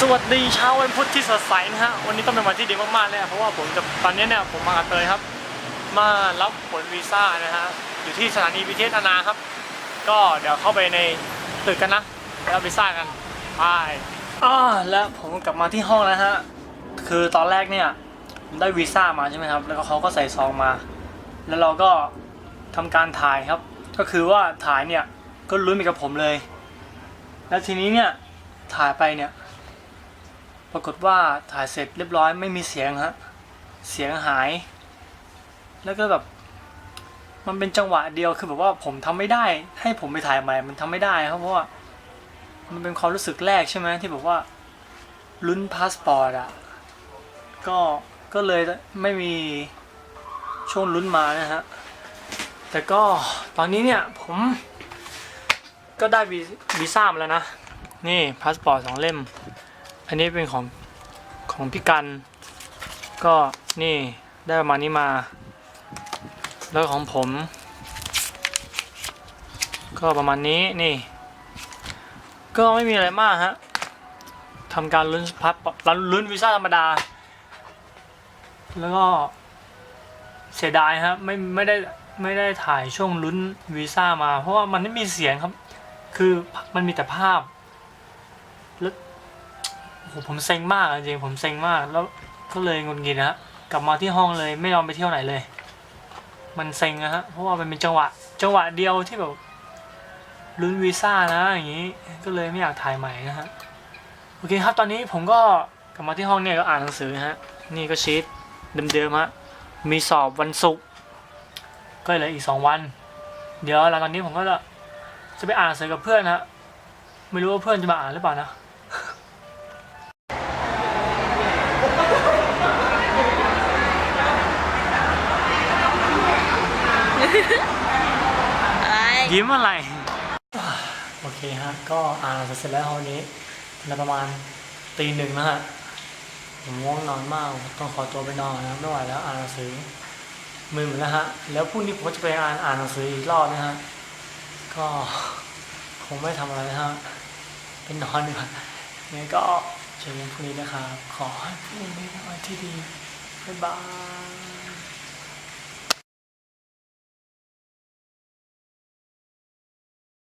สวัสดีเช้าวันพุธที่สดใสนะฮะวันนี้ต้องเป็นวันที่ดีมากๆเลยอะเพราะว่าผมจะตอนนี้เนี่ยผมมากับเตยครับ มารับผลวีซ่านะฮะอยู่ที่สถานีวิเทศนาครับ ก็เดี๋ยวเข้าไปในตึกกันนะแล้วรับวีซ่ากันไปอ่าแล้วผมกลับมาที่ห้องแล้วฮะคือตอนแรกเนี่ยได้วีซ่ามาใช่ไหมครับ แล้วก็เขาก็ใส่ซองมา แล้วเราก็ทำการถ่ายครับ ก็คือว่าถ่ายเนี่ยก็ลุ้นไปกับผมเลย แล้วทีนี้เนี่ยถ่ายไปเนี่ย ปรากฏว่าถ่ายเสร็จเรียบร้อยไม่มีเสียงฮะ เสียงหาย แล้วก็แบบมันเป็นจังหวะเดียวคือแบบว่าผมทำไม่ได้ ให้ผมไปถ่ายใหม่ มันทำไม่ได้ครับเพราะว่ามันเป็นความรู้สึกแรกใช่ไหมที่แบบว่าลุ้นพาสปอร์ตอะก็ก็เลยไม่มีช่วงลุ้นมานะฮะแต่ก็ตอนนี้เนี่ยผมก็ได้วีวีซ่ามาแล้วนะ นี่พาสปอร์ตสองเล่ม อันนี้เป็นของของพี่กัน ก็นี่ได้ประมาณนี้มา แล้วของผม ก็ประมาณนี้นี่ ก็ไม่มีอะไรมากฮะทำการลุ้นพับลุ้นวีซ่าธรรมดา แล้วก็เสียดายครับไม่ไม่ได้ไม่ได้ถ่ายช่วงลุ้นวีซ่ามา เพราะว่ามันไม่มีเสียงครับ คือมันมีแต่ภาพแล้ว ผมเซ็งมากจริงผมเซ็งมากแล้วก็เลยงุนงิดนะฮะกลับมาที่ห้องเลยไม่ยอมไปเที่ยวไหนเลย มันเซ็งนะฮะเพราะว่ามันเป็นจังหวะ จังหวะเดียวที่แบบลุ้นวีซ่านะอย่างนี้ก็เลยไม่อยากถ่ายใหม่นะฮะโอเคครับตอนนี้ผมก็กลับมาที่ห้องเนี่ยก็อ่านหนังสือฮะนี่ก็ชีตเดิมๆฮะมีสอบวันศุกร์ก็เหลืออีกสองวัน เดี๋ยวหลังจากนี้ผมก็จะจะไปอ่านหนังสือกับเพื่อนฮะไม่รู้ว่าเพื่อนจะมาอ่านหรือเปล่านะ อะไรยิ้มอะไร โอเคฮะ ก็อ่านเสร็จแล้ววันนี้เวลาประมาณตีหนึ่งแล้วฮะผมง่วงนอนมากต้องขอตัวไปนอนนะไม่ไหวแล้วอ่านหนังสือมือหมดแล้วฮะ แล้วพรุ่งนี้ผมก็จะไปอ่านอ่านหนังสืออีกรอบนะฮะ ก็คงไม่ทำอะไรนะฮะเป็นนอนดีกว่างั้นก็เจอกันพรุ่งนี้นะครับ ขอให้พรุ่งนี้เป็นวันที่ดีบ๊ายบาย